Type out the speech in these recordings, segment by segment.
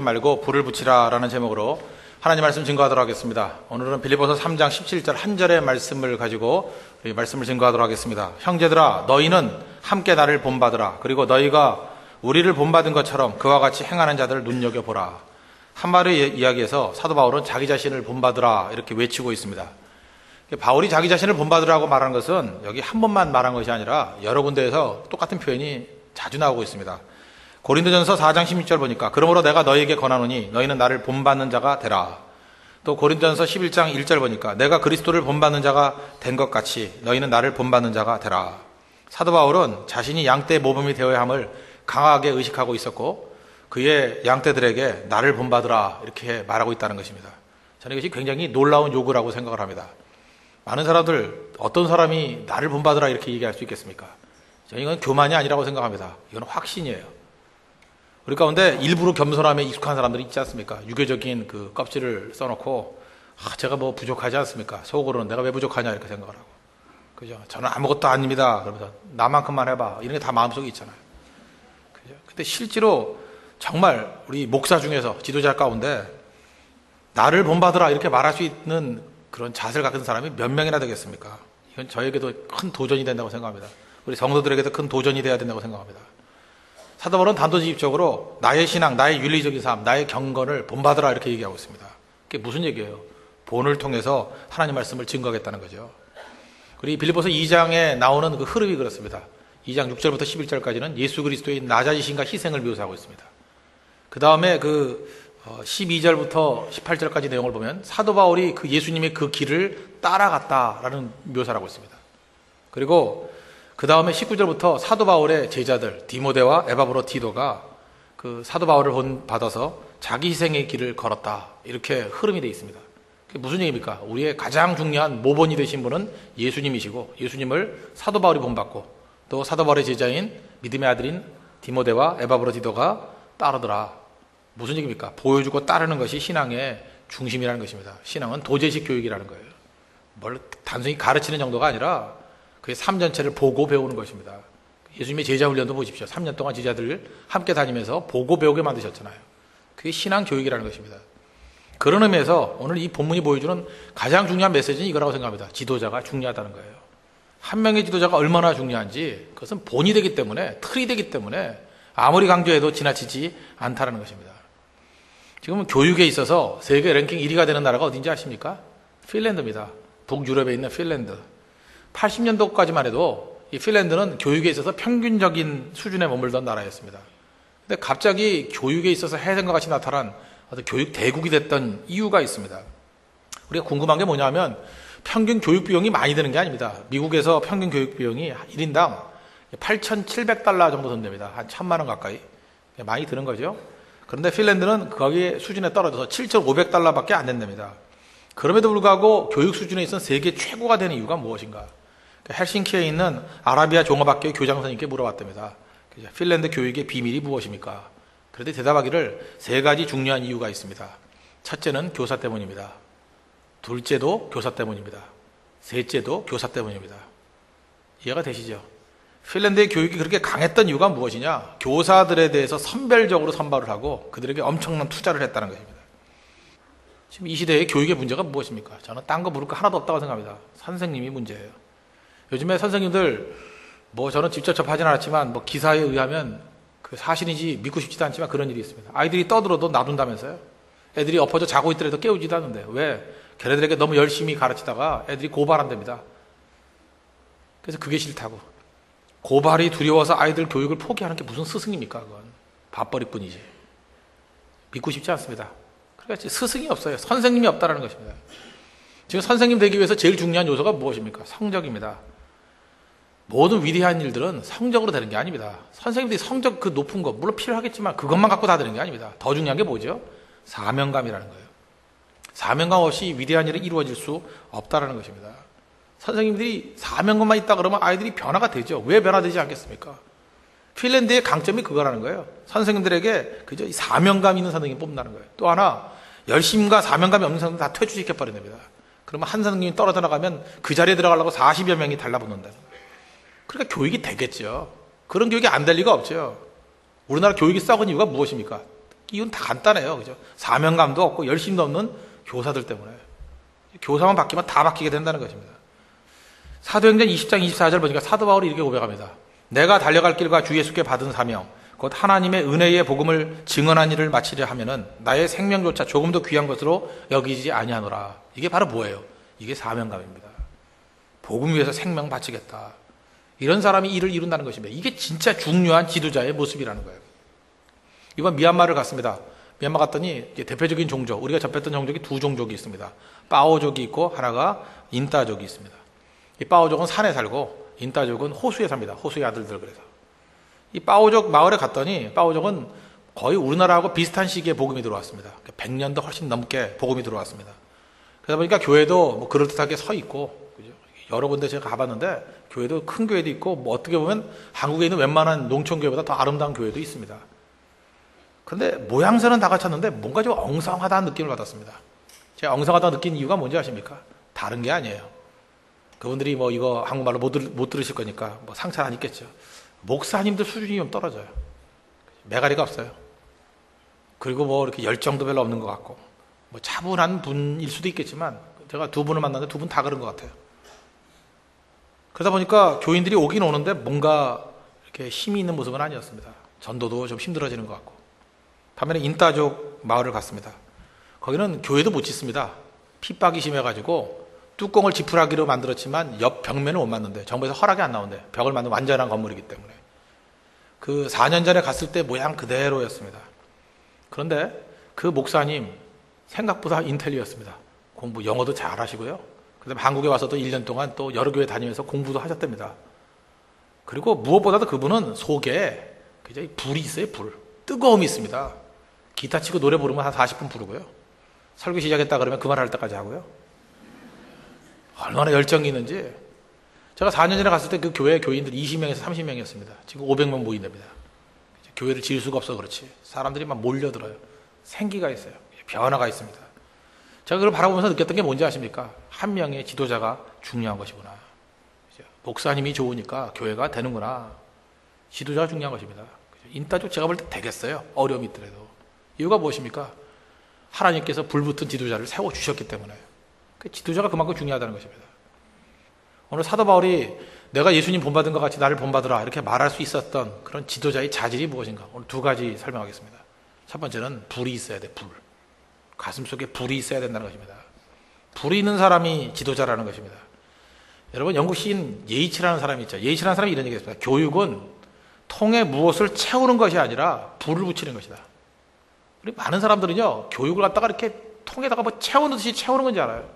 말고 불을 붙이라라는 제목으로 하나님 말씀 증거하도록 하겠습니다. 오늘은 빌리보서 3장 17절 한 절의 말씀을 가지고 우리 말씀을 증거하도록 하겠습니다. 형제들아 너희는 함께 나를 본받으라. 그리고 너희가 우리를 본받은 것처럼 그와 같이 행하는 자들을 눈여겨 보라. 한마디 이야기에서 사도 바울은 자기 자신을 본받으라 이렇게 외치고 있습니다. 바울이 자기 자신을 본받으라고 말한 것은 여기 한 번만 말한 것이 아니라 여러 군데에서 똑같은 표현이 자주 나오고 있습니다. 고린도전서 4장 16절 보니까 그러므로 내가 너희에게 권하노니 너희는 나를 본받는 자가 되라. 또 고린도전서 11장 1절 보니까 내가 그리스도를 본받는 자가 된 것 같이 너희는 나를 본받는 자가 되라. 사도 바울은 자신이 양떼의 모범이 되어야 함을 강하게 의식하고 있었고 그의 양떼들에게 나를 본받으라 이렇게 말하고 있다는 것입니다. 저는 이것이 굉장히 놀라운 요구라고 생각을 합니다. 많은 사람들 어떤 사람이 나를 본받으라 이렇게 얘기할 수 있겠습니까? 저는 이건 교만이 아니라고 생각합니다. 이건 확신이에요. 우리 가운데 일부러 겸손함에 익숙한 사람들이 있지 않습니까? 유교적인 그 껍질을 써놓고 아, 제가 뭐 부족하지 않습니까? 속으로는 내가 왜 부족하냐 이렇게 생각을 하고 그죠? 저는 아무것도 아닙니다. 그러면서 나만큼만 해봐 이런 게 다 마음속에 있잖아요. 그죠? 근데 실제로 정말 우리 목사 중에서 지도자 가운데 나를 본받으라 이렇게 말할 수 있는 그런 자세를 갖는 사람이 몇 명이나 되겠습니까? 이건 저에게도 큰 도전이 된다고 생각합니다. 우리 성도들에게도 큰 도전이 돼야 된다고 생각합니다. 사도 바울은 단도직입적으로 나의 신앙, 나의 윤리적인 삶, 나의 경건을 본받으라 이렇게 얘기하고 있습니다. 그게 무슨 얘기예요? 본을 통해서 하나님 말씀을 증거하겠다는 거죠. 그리고 빌리보서 2장에 나오는 그 흐름이 그렇습니다. 2장 6절부터 11절까지는 예수 그리스도의 낮아지신과 희생을 묘사하고 있습니다. 그 다음에 그 12절부터 어, 18절까지 내용을 보면 사도 바울이 그 예수님의 그 길을 따라갔다라는 묘사를 하고 있습니다. 그리고 그 다음에 19절부터 사도 바울의 제자들 디모데와 에바브로 티도가 그 사도 바울을 본 받아서 자기 희생의 길을 걸었다 이렇게 흐름이 되어 있습니다. 그게 무슨 얘기입니까? 우리의 가장 중요한 모본이 되신 분은 예수님이시고 예수님을 사도 바울이 본받고 또 사도 바울의 제자인 믿음의 아들인 디모데와 에바브로 디도가 따르더라. 무슨 얘기입니까? 보여주고 따르는 것이 신앙의 중심이라는 것입니다. 신앙은 도제식 교육이라는 거예요. 뭘 단순히 가르치는 정도가 아니라 그 3년 체를 보고 배우는 것입니다. 예수님의 제자 훈련도 보십시오. 3년 동안 제자들을 함께 다니면서 보고 배우게 만드셨잖아요. 그게 신앙 교육이라는 것입니다. 그런 의미에서 오늘 이 본문이 보여주는 가장 중요한 메시지는 이거라고 생각합니다. 지도자가 중요하다는 거예요. 한 명의 지도자가 얼마나 중요한지 그것은 본이 되기 때문에 틀이 되기 때문에 아무리 강조해도 지나치지 않다는 것입니다. 지금 교육에 있어서 세계 랭킹 1위가 되는 나라가 어딘지 아십니까? 핀란드입니다. 북유럽에 있는 핀란드. 80년도까지만 해도 이 핀란드는 교육에 있어서 평균적인 수준에 머물던 나라였습니다. 근데 갑자기 교육에 있어서 해생과 같이 나타난 어떤 교육 대국이 됐던 이유가 있습니다. 우리가 궁금한 게 뭐냐면 평균 교육 비용이 많이 드는 게 아닙니다. 미국에서 평균 교육 비용이 1인당 8,700달러 정도 든답니다. 한 천만 원 가까이. 많이 드는 거죠. 그런데 핀란드는 거기에 수준에 떨어져서 7,500달러밖에 안 된답니다. 그럼에도 불구하고 교육 수준에 있어서 세계 최고가 되는 이유가 무엇인가? 헬싱키에 있는 아라비아 종합학교의 교장 선생님께 물어봤답니다. 핀란드 교육의 비밀이 무엇입니까? 그런데 대답하기를 세 가지 중요한 이유가 있습니다. 첫째는 교사 때문입니다. 둘째도 교사 때문입니다. 셋째도 교사 때문입니다. 이해가 되시죠? 핀란드의 교육이 그렇게 강했던 이유가 무엇이냐? 교사들에 대해서 선별적으로 선발을 하고 그들에게 엄청난 투자를 했다는 것입니다. 지금 이 시대의 교육의 문제가 무엇입니까? 저는 딴 거 물을 거 하나도 없다고 생각합니다. 선생님이 문제예요. 요즘에 선생님들 뭐 저는 직접 접하진 않았지만 뭐 기사에 의하면 그 사실인지 믿고 싶지도 않지만 그런 일이 있습니다. 아이들이 떠들어도 놔둔다면서요. 애들이 엎어져 자고 있더라도 깨우지도 않는데 왜? 걔네들에게 너무 열심히 가르치다가 애들이 고발한답니다. 그래서 그게 싫다고. 고발이 두려워서 아이들 교육을 포기하는 게 무슨 스승입니까? 그건 밥벌이뿐이지. 믿고 싶지 않습니다. 그러니까 스승이 없어요. 선생님이 없다라는 것입니다. 지금 선생님 되기 위해서 제일 중요한 요소가 무엇입니까? 성적입니다. 모든 위대한 일들은 성적으로 되는 게 아닙니다. 선생님들이 성적 그 높은 거, 물론 필요하겠지만 그것만 갖고 다 되는 게 아닙니다. 더 중요한 게 뭐죠? 사명감이라는 거예요. 사명감 없이 위대한 일이 이루어질 수 없다라는 것입니다. 선생님들이 사명감만 있다 그러면 아이들이 변화가 되죠. 왜 변화되지 않겠습니까? 핀란드의 강점이 그거라는 거예요. 선생님들에게 그저 사명감 있는 선생님 뽑는다는 거예요. 또 하나, 열심과 사명감이 없는 선생님 다 퇴출시켜버린답니다. 그러면 한 선생님이 떨어져 나가면 그 자리에 들어가려고 40여 명이 달라붙는다. 그러니까 교육이 되겠죠. 그런 교육이 안 될 리가 없죠. 우리나라 교육이 썩은 이유가 무엇입니까? 이건 다 간단해요. 그죠? 사명감도 없고 열심도 없는 교사들 때문에. 교사만 바뀌면 다 바뀌게 된다는 것입니다. 사도행전 20장 24절 보니까 사도 바울이 이렇게 고백합니다. 내가 달려갈 길과 주 예수께 받은 사명, 곧 하나님의 은혜의 복음을 증언한 일을 마치려 하면은 나의 생명조차 조금도 귀한 것으로 여기지 아니하노라. 이게 바로 뭐예요? 이게 사명감입니다. 복음 위해서 생명 바치겠다. 이런 사람이 일을 이룬다는 것입니다. 이게 진짜 중요한 지도자의 모습이라는 거예요. 이번 미얀마를 갔습니다. 미얀마 갔더니 대표적인 종족, 우리가 접했던 종족이 두 종족이 있습니다. 빠오족이 있고 하나가 인따족이 있습니다. 이 빠오족은 산에 살고 인따족은 호수에 삽니다. 호수의 아들들 그래서. 이 빠오족 마을에 갔더니 빠오족은 거의 우리나라하고 비슷한 시기에 복음이 들어왔습니다. 100년도 훨씬 넘게 복음이 들어왔습니다. 그러다 보니까 교회도 뭐 그럴듯하게 서 있고 그죠? 여러 군데 제가 가봤는데 교회도 큰 교회도 있고 뭐 어떻게 보면 한국에 있는 웬만한 농촌 교회보다 더 아름다운 교회도 있습니다. 그런데 모양새는 다 갖췄는데 뭔가 좀 엉성하다는 느낌을 받았습니다. 제가 엉성하다 느낀 이유가 뭔지 아십니까? 다른 게 아니에요. 그분들이 뭐 이거 한국말로 못, 들, 못 들으실 거니까 뭐 상처는 안 있겠죠. 목사님들 수준이 좀 떨어져요. 매가리가 없어요. 그리고 뭐 이렇게 열정도 별로 없는 것 같고 뭐 차분한 분일 수도 있겠지만 제가 두 분을 만났는데 두 분 다 그런 것 같아요. 그러다 보니까 교인들이 오긴 오는데 뭔가 이렇게 힘이 있는 모습은 아니었습니다. 전도도 좀 힘들어지는 것 같고. 반면에 인따족 마을을 갔습니다. 거기는 교회도 못 짓습니다. 핍박이 심해가지고 뚜껑을 지푸라기로 만들었지만 옆 벽면을 못 맞는데 정부에서 허락이 안 나온대. 벽을 만든 완전한 건물이기 때문에. 그 4년 전에 갔을 때 모양 그대로였습니다. 그런데 그 목사님 생각보다 인텔리였습니다. 공부 영어도 잘 하시고요. 그다음에 한국에 와서도 1년 동안 또 여러 교회 다니면서 공부도 하셨답니다. 그리고 무엇보다도 그분은 속에 굉장히 불이 있어요, 불. 뜨거움이 있습니다. 기타 치고 노래 부르면 한 40분 부르고요. 설교 시작했다 그러면 그말할 때까지 하고요. 얼마나 열정이 있는지. 제가 4년 전에 갔을 때 그 교회 교인들 20명에서 30명이었습니다. 지금 500명 모인답니다. 교회를 지을 수가 없어 그렇지. 사람들이 막 몰려들어요. 생기가 있어요. 변화가 있습니다. 제가 그걸 바라보면서 느꼈던 게 뭔지 아십니까? 한 명의 지도자가 중요한 것이구나. 목사님이 좋으니까 교회가 되는구나. 지도자가 중요한 것입니다. 인따족 제가 볼 때 되겠어요. 어려움이 있더라도. 이유가 무엇입니까? 하나님께서 불붙은 지도자를 세워주셨기 때문에. 그 지도자가 그만큼 중요하다는 것입니다. 오늘 사도 바울이 내가 예수님 본받은 것 같이 나를 본받으라 이렇게 말할 수 있었던 그런 지도자의 자질이 무엇인가? 오늘 두 가지 설명하겠습니다. 첫 번째는 불이 있어야 돼, 불. 가슴 속에 불이 있어야 된다는 것입니다. 불이 있는 사람이 지도자라는 것입니다. 여러분, 영국 시인 예이치라는 사람이 있죠. 예이치라는 사람이 이런 얘기 했습니다. 교육은 통에 무엇을 채우는 것이 아니라 불을 붙이는 것이다. 우리 많은 사람들은요, 교육을 갖다가 이렇게 통에다가 뭐 채우듯이 채우는 건지 알아요.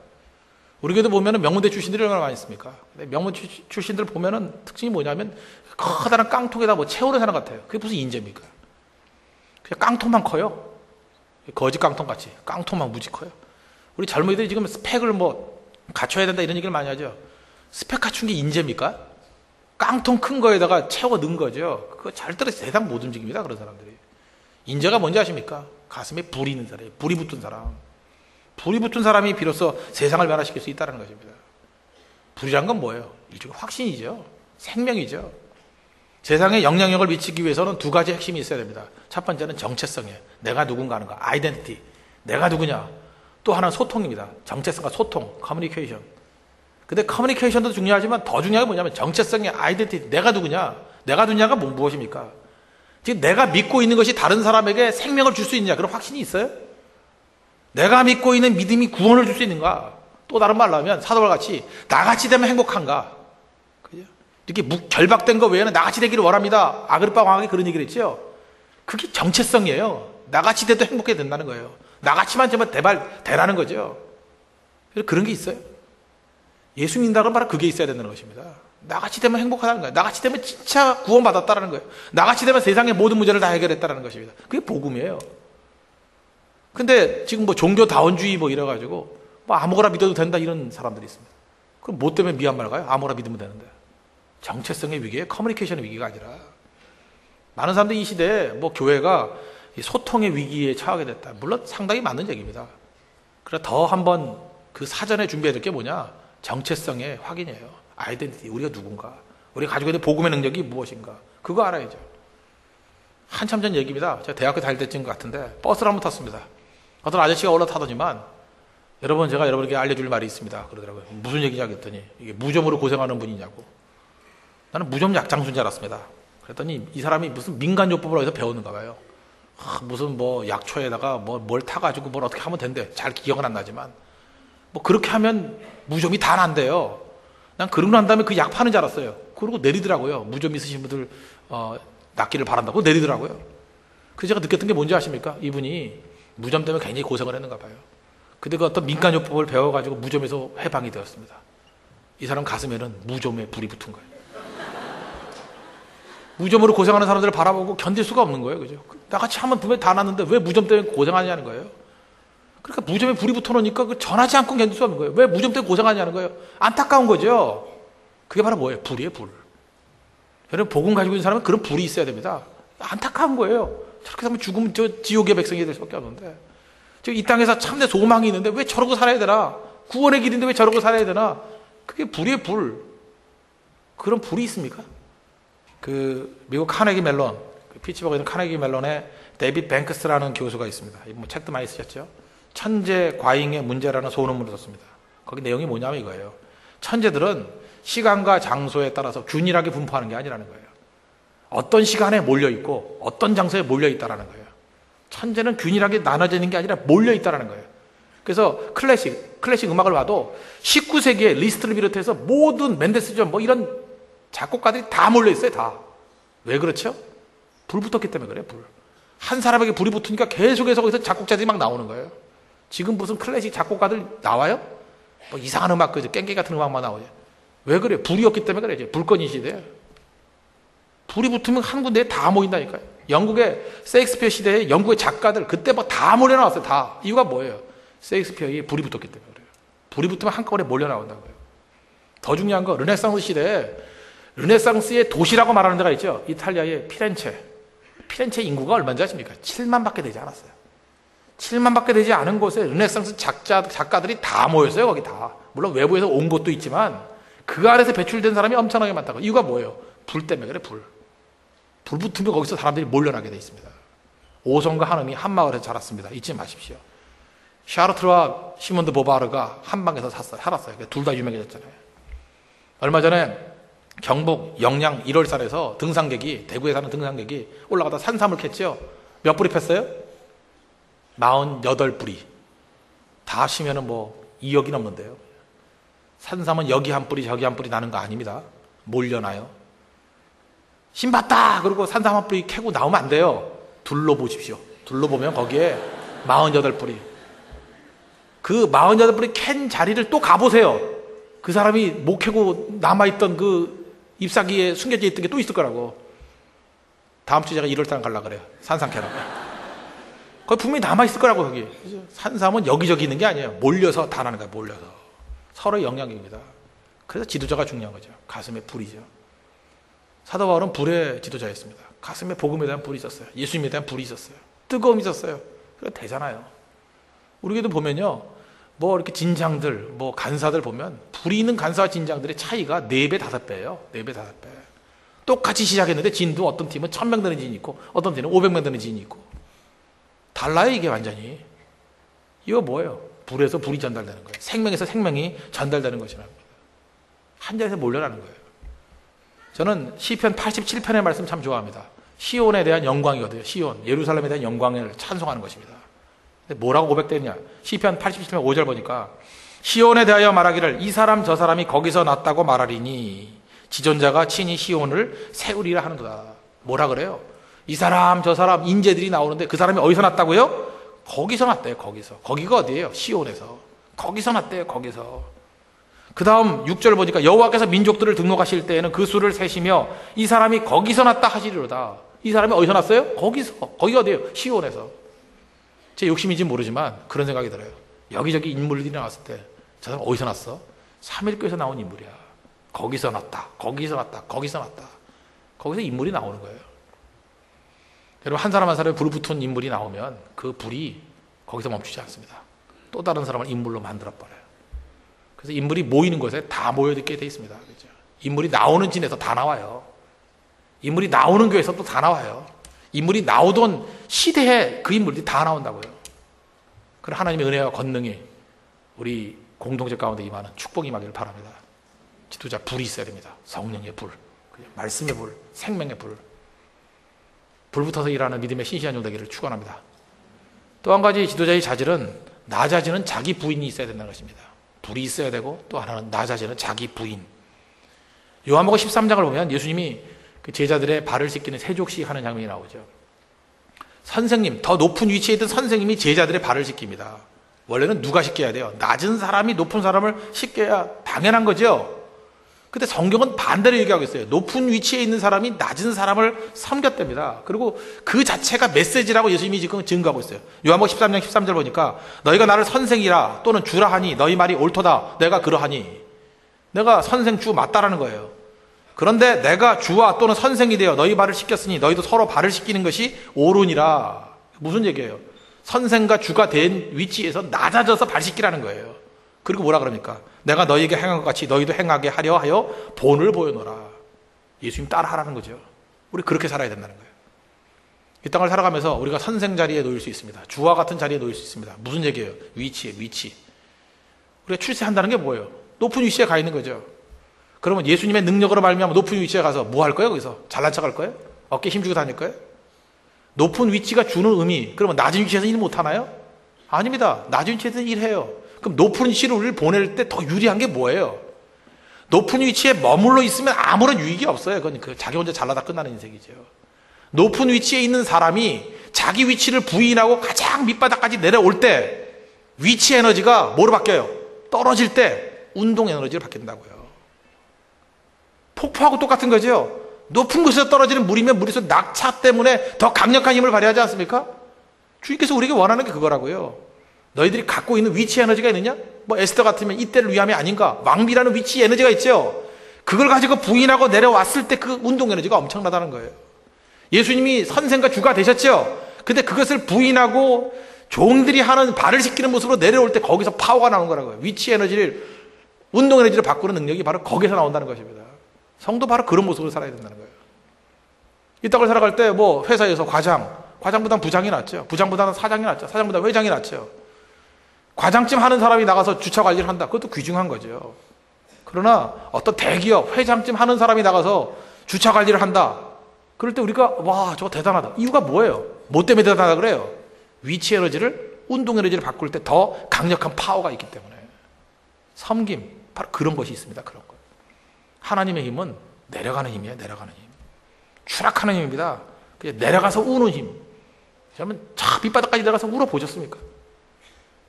우리 교도 보면은 명문대 출신들이 얼마나 많이 있습니까? 명문 출신들 보면은 특징이 뭐냐면 커다란 깡통에다 뭐 채우는 사람 같아요. 그게 무슨 인재입니까? 그냥 깡통만 커요. 거지 깡통 같이. 깡통만 무지 커요. 우리 젊은이들이 지금 스펙을 뭐 갖춰야 된다 이런 얘기를 많이 하죠. 스펙 갖춘 게 인재입니까? 깡통 큰 거에다가 채워 넣은 거죠. 그거 절대로 세상 못 움직입니다. 그런 사람들이. 인재가 뭔지 아십니까? 가슴에 불이 있는 사람, 불이 붙은 사람. 불이 붙은 사람이 비로소 세상을 변화시킬 수 있다는 것입니다. 불이란 건 뭐예요? 일종의 확신이죠. 생명이죠. 세상에 영향력을 미치기 위해서는 두 가지 핵심이 있어야 됩니다. 첫 번째는 정체성이에요. 내가 누군가 하는 거. 아이덴티티. 내가 누구냐. 또 하나는 소통입니다. 정체성과 소통, 커뮤니케이션. 근데 커뮤니케이션도 중요하지만 더 중요한 게 뭐냐면 정체성의 아이덴티티. 내가 누구냐. 내가 누구냐가 뭐, 무엇입니까? 지금 내가 믿고 있는 것이 다른 사람에게 생명을 줄 수 있냐. 그런 확신이 있어요? 내가 믿고 있는 믿음이 구원을 줄 수 있는가? 또 다른 말로 하면 사도와 같이 나같이 되면 행복한가? 이렇게 결박된 거 외에는 나같이 되기를 원합니다. 아그리파 왕에게 그런 얘기를 했죠. 그게 정체성이에요. 나같이 돼도 행복해 된다는 거예요. 나같이만 되면 대발 되라는 거죠. 그런 게 있어요. 예수 믿는다는 바로 그게 있어야 된다는 것입니다. 나같이 되면 행복하다는 거예요. 나같이 되면 진짜 구원받았다는 거예요. 나같이 되면 세상의 모든 문제를 다 해결했다는 것입니다. 그게 복음이에요. 근데 지금 뭐 종교다원주의 뭐 이래가지고 뭐 아무거나 믿어도 된다 이런 사람들이 있습니다. 그럼 뭐 때문에 미얀마를 가요? 아무거나 믿으면 되는데. 정체성의 위기에 커뮤니케이션의 위기가 아니라 많은 사람들이 이 시대에 뭐 교회가 소통의 위기에 처하게 됐다. 물론 상당히 맞는 얘기입니다. 그래 더 한번 그 사전에 준비해야 될 게 뭐냐? 정체성의 확인이에요. 아이덴티티. 우리가 누군가. 우리가 가지고 있는 복음의 능력이 무엇인가. 그거 알아야죠. 한참 전 얘기입니다. 제가 대학교 다닐 때쯤 같은데 버스를 한번 탔습니다. 어떤 아저씨가 올라타더니만 여러분 제가 여러분에게 알려줄 말이 있습니다. 그러더라고요. 무슨 얘기냐 했더니 이게 무좀으로 고생하는 분이냐고. 나는 무좀 약장수인 줄 알았습니다. 그랬더니 이 사람이 무슨 민간요법을 어디서 배우는가 봐요. 아, 무슨 뭐 약초에다가 뭐 뭘 타가지고 뭘 어떻게 하면 된대. 잘 기억은 안 나지만 뭐 그렇게 하면 무좀이 다 난대요. 난 그러고 난 다음에 그 약 파는 줄 알았어요. 그러고 내리더라고요. 무좀 있으신 분들 어, 낫기를 바란다고 내리더라고요. 그래서 제가 느꼈던 게 뭔지 아십니까? 이분이 무좀 때문에 굉장히 고생을 했는가 봐요. 근데 그 어떤 민간요법을 배워가지고 무좀에서 해방이 되었습니다. 이 사람 가슴에는 무좀에 불이 붙은 거예요. 무좀으로 고생하는 사람들을 바라보고 견딜 수가 없는 거예요. 그죠? 나같이 한번 분명히 다 났는데 왜 무좀 때문에 고생하냐는 거예요. 그러니까 무좀에 불이 붙어 놓으니까 그 전하지 않고 견딜 수 없는 거예요. 왜 무좀 때문에 고생하냐는 거예요. 안타까운 거죠. 그게 바로 뭐예요? 불이에요, 불. 여러분, 복음 가지고 있는 사람은 그런 불이 있어야 됩니다. 안타까운 거예요. 저렇게 하면 죽으면 저 지옥의 백성이 될 수밖에 없는데. 저이 땅에서 참내 소망이 있는데 왜 저러고 살아야 되나? 구원의 길인데 왜 저러고 살아야 되나? 그게 불이에요, 불. 그런 불이 있습니까? 그 미국 카네기 멜론, 그 피츠버그에 있는 카네기 멜론에 데이빗 뱅크스라는 교수가 있습니다. 뭐 책도 많이 쓰셨죠. 천재 과잉의 문제라는 소논문을 썼습니다. 거기 내용이 뭐냐면 이거예요. 천재들은 시간과 장소에 따라서 균일하게 분포하는 게 아니라는 거예요. 어떤 시간에 몰려 있고 어떤 장소에 몰려 있다라는 거예요. 천재는 균일하게 나눠져 있는 게 아니라 몰려 있다라는 거예요. 그래서 클래식, 클래식 음악을 봐도 19세기에 리스트를 비롯해서 모든 맨데스 존 뭐 이런 작곡가들이 다 몰려 있어요, 다. 왜 그렇죠? 불 붙었기 때문에 그래요, 불. 한 사람에게 불이 붙으니까 계속해서 거기서 작곡자들이 막 나오는 거예요. 지금 무슨 클래식 작곡가들 나와요? 뭐 이상한 음악, 그 깽깽이 같은 음악만 나오죠. 왜 그래요? 불이 없기 때문에 그래요. 불건이 시대에. 불이 붙으면 한 군데에 다 모인다니까요. 영국의 세익스피어 시대에 영국의 작가들 그때 뭐 다 몰려 나왔어요. 다. 이유가 뭐예요? 세익스피어에 불이 붙었기 때문에 그래요. 불이 붙으면 한꺼번에 몰려 나온다고요. 더 중요한 거 르네상스 시대에 르네상스의 도시라고 말하는 데가 있죠. 이탈리아의 피렌체. 피렌체 인구가 얼마인지 아십니까? 7만밖에 되지 않았어요. 7만밖에 되지 않은 곳에 르네상스 작자, 작가들이 다 모였어요. 거기 다. 물론 외부에서 온 것도 있지만 그 안에서 배출된 사람이 엄청나게 많다고. 이유가 뭐예요? 불 때문에 그래, 불. 불 붙으면 거기서 사람들이 몰려나게 돼 있습니다. 오성과 한음이 한 마을에서 자랐습니다. 잊지 마십시오. 샤르트와 시몬드 보바르가 한 방에서. 살았어요. 둘 다 유명해졌잖아요. 얼마 전에 경북 영양 1월산에서 등산객이 대구에 사는 등산객이 올라가다 산삼을 캤죠. 몇 뿌리 폈어요? 48뿌리. 다 하시면은 뭐 2억이 넘는데요. 산삼은 여기 한 뿌리 저기 한 뿌리 나는 거 아닙니다. 몰려나요. 신봤다! 그리고 산삼 한 뿌리 캐고 나오면 안 돼요. 둘러보십시오. 둘러보면 거기에 48뿌리. 그 48뿌리 캔 자리를 또 가보세요. 그 사람이 못 캐고 남아있던 그 잎사귀에 숨겨져 있던 게 또 있을 거라고. 다음 주 제가 1월달 가려고 그래요. 산삼 캐러. 거기 분명히 남아있을 거라고, 여기. 산삼은 여기저기 있는 게 아니에요. 몰려서 다 나는 거예요, 몰려서. 서로의 영향입니다. 그래서 지도자가 중요한 거죠. 가슴에 불이죠. 사도 바울은 불의 지도자였습니다. 가슴에 복음에 대한 불이 있었어요. 예수님에 대한 불이 있었어요. 뜨거움이 있었어요. 그래 되잖아요. 우리에도 보면요. 뭐 이렇게 진장들, 뭐 간사들 보면 불이 있는 간사와 진장들의 차이가 4배, 5배예요. 4배, 5배. 똑같이 시작했는데 진도 어떤 팀은 1000명 되는 진이 있고 어떤 팀은 500명 되는 진이 있고 달라요 이게 완전히. 이거 뭐예요? 불에서 불이 전달되는 거예요. 생명에서 생명이 전달되는 것이라는 겁니다. 한 자리에서 몰려나는 거예요. 저는 시편 87편의 말씀 참 좋아합니다. 시온에 대한 영광이거든요. 시온, 예루살렘에 대한 영광을 찬송하는 것입니다. 뭐라고 고백되느냐? 시편 87편 5절 보니까 시온에 대하여 말하기를 이 사람 저 사람이 거기서 났다고 말하리니 지존자가 친히 시온을 세우리라 하는도다. 뭐라 그래요? 이 사람 저 사람 인재들이 나오는데 그 사람이 어디서 났다고요? 거기서 났대요. 거기서. 거기가 어디예요? 시온에서. 거기서 났대요. 거기서. 그 다음 6절 보니까 여호와께서 민족들을 등록하실 때에는 그 수를 세시며 이 사람이 거기서 났다 하시리로다. 이 사람이 어디서 났어요? 거기서. 거기가 어디예요? 시온에서. 제 욕심인지 모르지만 그런 생각이 들어요. 여기저기 인물들이 나왔을 때 저 사람 어디서 났어? 3일교에서 나온 인물이야. 거기서 났다. 거기서 났다. 거기서 났다. 거기서 인물이 나오는 거예요. 여러분 한 사람 한 사람에 불 붙은 인물이 나오면 그 불이 거기서 멈추지 않습니다. 또 다른 사람을 인물로 만들어 버려요. 그래서 인물이 모이는 곳에 다 모여있게 돼 있습니다. 그죠? 인물이 나오는 진에서 다 나와요. 인물이 나오는 교회에서 또 다 나와요. 인물이 나오던 시대에 그 인물들이 다 나온다고요. 그런 하나님의 은혜와 권능이 우리 공동체 가운데 임하는 축복이 임하기를 바랍니다. 지도자 불이 있어야 됩니다. 성령의 불, 말씀의 불, 생명의 불. 불 붙어서 일하는 믿음의 신실한 종 되기를 축원합니다. 또 한 가지 지도자의 자질은 나 자신은 자기 부인이 있어야 된다는 것입니다. 불이 있어야 되고 또 하나는 나 자신은 자기 부인. 요한복음 13장을 보면 예수님이 그 제자들의 발을 씻기는 세족식 하는 장면이 나오죠. 선생님, 더 높은 위치에 있던 선생님이 제자들의 발을 씻깁니다. 원래는 누가 씻겨야 돼요? 낮은 사람이 높은 사람을 씻겨야 당연한 거죠. 근데 성경은 반대로 얘기하고 있어요. 높은 위치에 있는 사람이 낮은 사람을 섬겼답니다. 그리고 그 자체가 메시지라고 예수님이 지금 증거하고 있어요. 요한복 13장 13절 보니까 너희가 나를 선생이라 또는 주라 하니 너희 말이 옳도다. 내가 그러하니. 내가 선생 주 맞다라는 거예요. 그런데 내가 주와 또는 선생이 되어 너희 발을 씻겼으니 너희도 서로 발을 씻기는 것이 옳으니라. 무슨 얘기예요? 선생과 주가 된 위치에서 낮아져서 발 씻기라는 거예요. 그리고 뭐라 그럽니까? 내가 너희에게 행한 것 같이 너희도 행하게 하려 하여 본을 보여놓라. 예수님 따라하라는 거죠. 우리 그렇게 살아야 된다는 거예요. 이 땅을 살아가면서 우리가 선생 자리에 놓일 수 있습니다. 주와 같은 자리에 놓일 수 있습니다. 무슨 얘기예요? 위치에 위치. 우리가 출세한다는 게 뭐예요? 높은 위치에 가 있는 거죠. 그러면 예수님의 능력으로 말미암아 높은 위치에 가서 뭐 할 거예요? 거기서 잘난 척할 거예요? 어깨 힘주고 다닐 거예요? 높은 위치가 주는 의미. 그러면 낮은 위치에서 일 못 하나요? 아닙니다. 낮은 위치에서 일해요. 그럼 높은 위치로 우리를 보낼 때 더 유리한 게 뭐예요? 높은 위치에 머물러 있으면 아무런 유익이 없어요. 그건 그 자기 혼자 잘나다 끝나는 인생이죠. 높은 위치에 있는 사람이 자기 위치를 부인하고 가장 밑바닥까지 내려올 때 위치 에너지가 뭐로 바뀌어요? 떨어질 때 운동 에너지로 바뀐다고요. 폭포하고 똑같은 거죠. 높은 곳에서 떨어지는 물이면 물에서 낙차 때문에 더 강력한 힘을 발휘하지 않습니까? 주님께서 우리에게 원하는 게 그거라고요. 너희들이 갖고 있는 위치 에너지가 있느냐? 뭐 에스더 같으면 이때를 위함이 아닌가? 왕비라는 위치 에너지가 있죠. 그걸 가지고 부인하고 내려왔을 때 그 운동 에너지가 엄청나다는 거예요. 예수님이 선생과 주가 되셨죠. 근데 그것을 부인하고 종들이 하는 발을 씻기는 모습으로 내려올 때 거기서 파워가 나오는 거라고요. 위치 에너지를 운동 에너지로 바꾸는 능력이 바로 거기서 나온다는 것입니다. 성도 바로 그런 모습으로 살아야 된다는 거예요. 이 땅을 살아갈 때 뭐 회사에서 과장, 과장보다 부장이 낫죠. 부장보다는 사장이 낫죠. 사장보다 회장이 낫죠. 과장쯤 하는 사람이 나가서 주차 관리를 한다. 그것도 귀중한 거죠. 그러나 어떤 대기업 회장쯤 하는 사람이 나가서 주차 관리를 한다. 그럴 때 우리가 와 저거 대단하다. 이유가 뭐예요? 뭐 때문에 대단하다 그래요? 위치 에너지를 운동 에너지를 바꿀 때 더 강력한 파워가 있기 때문에 섬김 바로 그런 것이 있습니다. 그런 것. 하나님의 힘은 내려가는 힘이에요. 내려가는 힘. 추락하는 힘입니다. 그냥 내려가서 우는 힘. 여러분 저 밑바닥까지 내려가서 울어 보셨습니까?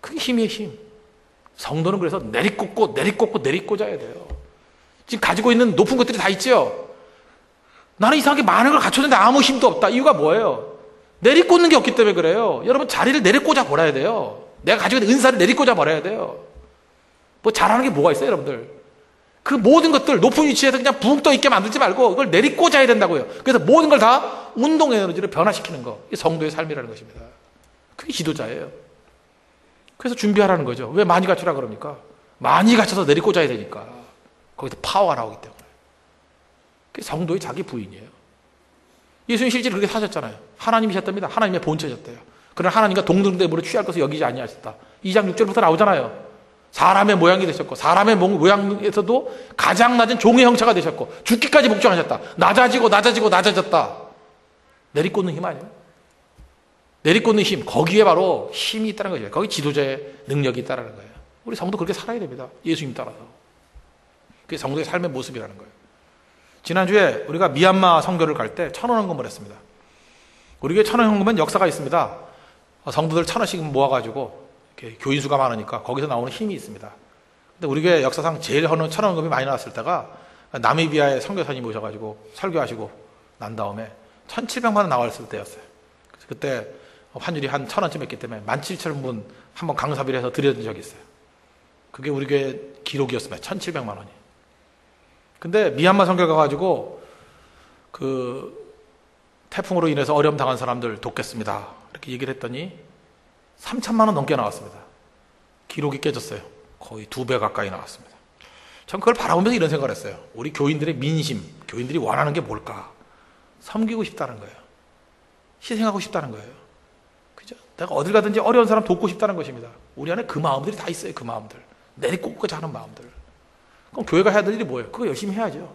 그게 힘이에요, 힘. 성도는 그래서 내리꽂고, 내리꽂고, 내리꽂아야 돼요. 지금 가지고 있는 높은 것들이 다 있죠? 나는 이상하게 많은 걸 갖췄는데 아무 힘도 없다. 이유가 뭐예요? 내리꽂는 게 없기 때문에 그래요. 여러분 자리를 내리꽂아 버려야 돼요. 내가 가지고 있는 은사를 내리꽂아 버려야 돼요. 뭐 잘하는 게 뭐가 있어요, 여러분들? 그 모든 것들 높은 위치에서 그냥 붕 떠 있게 만들지 말고 그걸 내리꽂아야 된다고요. 그래서 모든 걸 다 운동 에너지를 변화시키는 거. 이게 성도의 삶이라는 것입니다. 그게 지도자예요. 그래서 준비하라는 거죠. 왜 많이 갖추라 그럽니까? 많이 갖춰서 내리꽂아야 되니까. 거기서 파워가 나오기 때문에. 그게 성도의 자기 부인이에요. 예수님 실제로 그렇게 사셨잖아요. 하나님이셨답니다. 하나님의 본체셨대요. 그러나 하나님과 동등됨으로 취할 것을 여기지 아니하셨다. 2장 6절부터 나오잖아요. 사람의 모양이 되셨고 사람의 모양에서도 가장 낮은 종의 형체가 되셨고 죽기까지 복종하셨다. 낮아지고 낮아지고 낮아졌다. 내리꽂는 힘 아니에요? 내리꽂는 힘, 거기에 바로 힘이 있다는 거죠. 거기 지도자의 능력이 있다는 거예요. 우리 성도 그렇게 살아야 됩니다. 예수님 따라서. 그게 성도의 삶의 모습이라는 거예요. 지난주에 우리가 미얀마 선교를 갈 때 천원 헌금을 했습니다. 우리 교회 천원 헌금은 역사가 있습니다. 성도들 천 원씩 모아가지고 교인 수가 많으니까 거기서 나오는 힘이 있습니다. 근데 우리 교회 역사상 제일 헌 천원 헌금이 많이 나왔을 때가 나미비아의 선교사님 오셔가지고 설교하시고 난 다음에 1,700만 원 나왔을 때였어요. 그때 환율이 한 천 원쯤 했기 때문에 만 칠천 분 한번 강사비를 해서 드려준 적이 있어요. 그게 우리 교회 기록이었습니다. 천칠백만 원이. 근데 미얀마 선교 가가지고 그 태풍으로 인해서 어려움 당한 사람들 돕겠습니다. 이렇게 얘기를 했더니 3천만 원 넘게 나왔습니다. 기록이 깨졌어요. 거의 두 배 가까이 나왔습니다. 전 그걸 바라보면서 이런 생각을 했어요. 우리 교인들의 민심, 교인들이 원하는 게 뭘까? 섬기고 싶다는 거예요. 희생하고 싶다는 거예요. 그죠? 내가 어딜 가든지 어려운 사람 돕고 싶다는 것입니다. 우리 안에 그 마음들이 다 있어요. 그 마음들. 내리꽂고자 하는 마음들. 그럼 교회가 해야 될 일이 뭐예요? 그거 열심히 해야죠.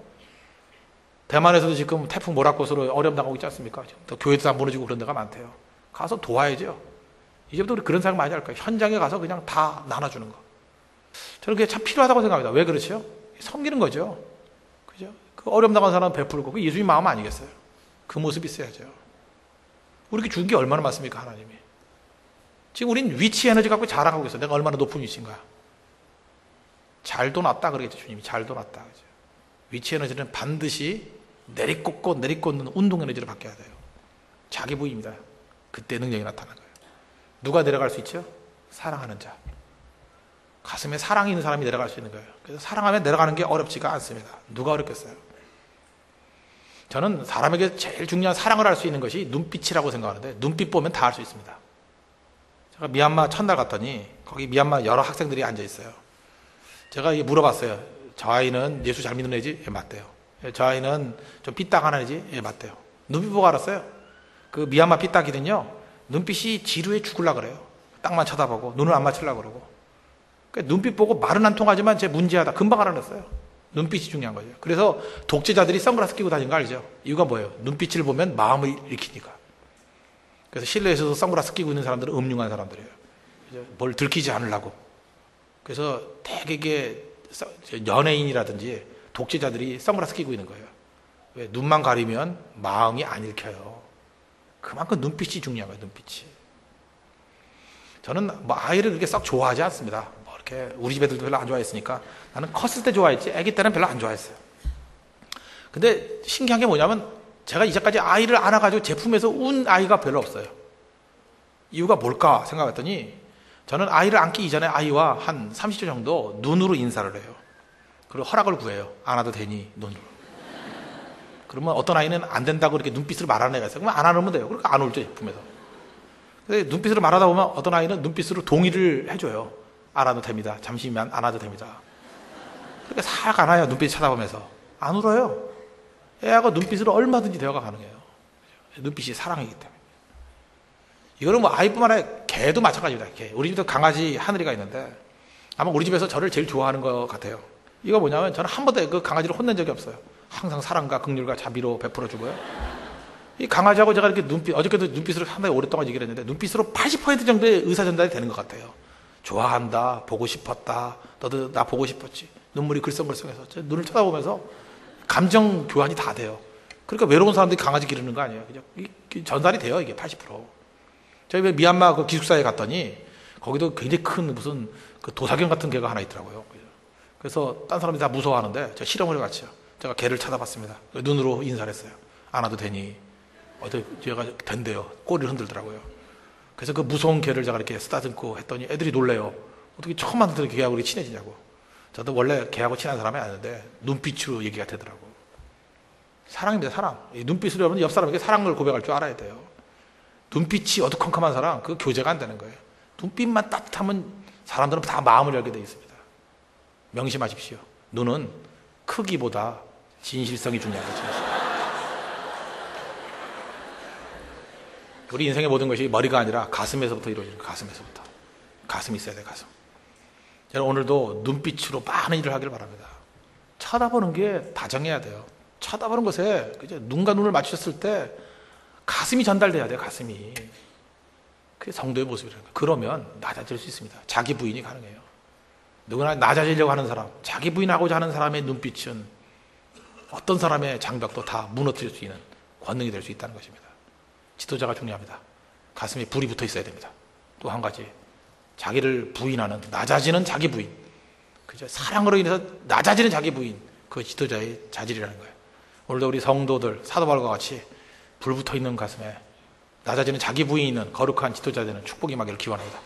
대만에서도 지금 태풍 모락꽃으로 어려움 당하고 있지 않습니까? 또 교회도 다 무너지고 그런 데가 많대요. 가서 도와야죠. 이제부터 우리 그런 생각 많이 할 거예요. 현장에 가서 그냥 다 나눠주는 거. 저는 그게 참 필요하다고 생각합니다. 왜 그렇죠? 섬기는 거죠. 그죠? 그 어려움 당한 사람 베풀고, 그 예수님 마음 아니겠어요? 그 모습이 있어야죠. 우리에게 준 게 얼마나 많습니까, 하나님이? 지금 우린 위치 에너지 갖고 자랑하고 있어요. 내가 얼마나 높은 위치인가. 잘도 놨다, 그러겠죠, 주님이. 잘도 놨다. 그죠? 위치 에너지는 반드시 내리꽂고 내리꽂는 운동 에너지로 바뀌어야 돼요. 자기 부입니다. 그때 능력이 나타나는 거예요. 누가 내려갈 수 있죠? 사랑하는 자. 가슴에 사랑이 있는 사람이 내려갈 수 있는 거예요. 그래서 사랑하면 내려가는 게 어렵지가 않습니다. 누가 어렵겠어요? 저는 사람에게 제일 중요한 사랑을 할 수 있는 것이 눈빛이라고 생각하는데 눈빛 보면 다 할 수 있습니다. 제가 미얀마 첫날 갔더니 거기 미얀마 여러 학생들이 앉아 있어요. 제가 물어봤어요. 저 아이는 예수 잘 믿는 애지? 예, 맞대요. 예, 저 아이는 좀 삐딱하는 애지? 예, 맞대요. 눈빛 보고 알았어요. 그 미얀마 삐딱이는요, 눈빛이 지루해 죽을라 그래요. 땅만 쳐다보고, 눈을 안 맞추려 그러고. 그러니까 눈빛 보고 말은 안 통하지만 제 문제하다. 금방 알아냈어요. 눈빛이 중요한 거죠. 그래서 독재자들이 선글라스 끼고 다니는 거 알죠? 이유가 뭐예요? 눈빛을 보면 마음을 읽히니까. 그래서 실내에서도 선글라스 끼고 있는 사람들은 음흉한 사람들이에요. 뭘 들키지 않으려고. 그래서 대개 연예인이라든지 독재자들이 선글라스 끼고 있는 거예요. 왜? 눈만 가리면 마음이 안 읽혀요. 그만큼 눈빛이 중요한 거예요, 눈빛이. 저는 뭐 아이를 그렇게 썩 좋아하지 않습니다. 뭐 이렇게 우리 집 애들도 별로 안 좋아했으니까 나는 컸을 때 좋아했지 아기 때는 별로 안 좋아했어요. 근데 신기한 게 뭐냐면 제가 이제까지 아이를 안아가지고 제품에서 운 아이가 별로 없어요. 이유가 뭘까 생각했더니 저는 아이를 안기 이전에 아이와 한 30초 정도 눈으로 인사를 해요. 그리고 허락을 구해요. 안아도 되니 눈으로. 그러면 어떤 아이는 안 된다고 이렇게 눈빛으로 말하는 애가 있어요. 그러면 안 안으면 돼요. 그러니까 안 울죠, 제품에서. 근데 눈빛으로 말하다 보면 어떤 아이는 눈빛으로 동의를 해줘요. 안아도 됩니다. 잠시만 안아도 됩니다. 그러니까 싹 안아요. 눈빛 쳐다보면서. 안 울어요. 애하고 눈빛으로 얼마든지 대화가 가능해요. 눈빛이 사랑이기 때문에. 이거는 뭐 아이뿐만 아니라 개도 마찬가지입니다. 개. 우리 집도 강아지 하늘이가 있는데 아마 우리 집에서 저를 제일 좋아하는 것 같아요. 이거 뭐냐면 저는 한 번도 그 강아지를 혼낸 적이 없어요. 항상 사랑과 긍휼과 자비로 베풀어 주고요. 이 강아지하고 제가 이렇게 눈빛, 어저께도 눈빛으로 상당히 오랫동안 얘기를 했는데 눈빛으로 80% 정도의 의사 전달이 되는 것 같아요. 좋아한다, 보고 싶었다, 너도 나 보고 싶었지. 눈물이 글썽글썽해서 눈을 쳐다보면서 감정 교환이 다 돼요. 그러니까 외로운 사람들이 강아지 기르는 거 아니에요. 그죠? 전달이 돼요, 이게 80%. 저희 미얀마 그 기숙사에 갔더니 거기도 굉장히 큰 무슨 그 도사견 같은 개가 하나 있더라고요. 그래서 딴 사람들이 다 무서워하는데 제가 실험을 해봤죠. 제가 개를 찾아봤습니다. 눈으로 인사를 했어요. 안아도 되니? 어디 제가 된대요. 꼬리를 흔들더라고요. 그래서 그 무서운 개를 제가 이렇게 쓰다듬고 했더니 애들이 놀래요. 어떻게 처음 만나는 개하고 이렇게 친해지냐고. 저도 원래 개하고 친한 사람이 아닌데 눈빛으로 얘기가 되더라고. 사랑입니다, 사랑. 눈빛으로 여러분 옆 사람에게 사랑을 고백할 줄 알아야 돼요. 눈빛이 어두컴컴한 사람, 그 교제가 안 되는 거예요. 눈빛만 따뜻하면 사람들은 다 마음을 열게 돼 있습니다. 명심하십시오. 눈은 크기보다 진실성이 중요한 거죠. 우리 인생의 모든 것이 머리가 아니라 가슴에서부터 이루어지는 가슴에서부터. 가슴이 있어야 돼, 가슴. 여러분, 오늘도 눈빛으로 많은 일을 하길 바랍니다. 쳐다보는 게 다정해야 돼요. 쳐다보는 것에 눈과 눈을 맞추셨을 때 가슴이 전달돼야 돼요, 가슴이. 그게 성도의 모습이라는 거예요. 그러면 낮아질 수 있습니다. 자기 부인이 가능해요. 누구나 낮아지려고 하는 사람, 자기 부인하고자 하는 사람의 눈빛은 어떤 사람의 장벽도 다 무너뜨릴 수 있는 권능이 될 수 있다는 것입니다. 지도자가 중요합니다. 가슴에 불이 붙어 있어야 됩니다. 또 한 가지, 자기를 부인하는, 낮아지는 자기 부인. 그죠? 사랑으로 인해서 낮아지는 자기 부인. 그 지도자의 자질이라는 거예요. 오늘도 우리 성도들, 사도발과 같이 불 붙어 있는 가슴에 낮아지는 자기 있는 거룩한 지도자 되는 축복이 마기를 기원합니다.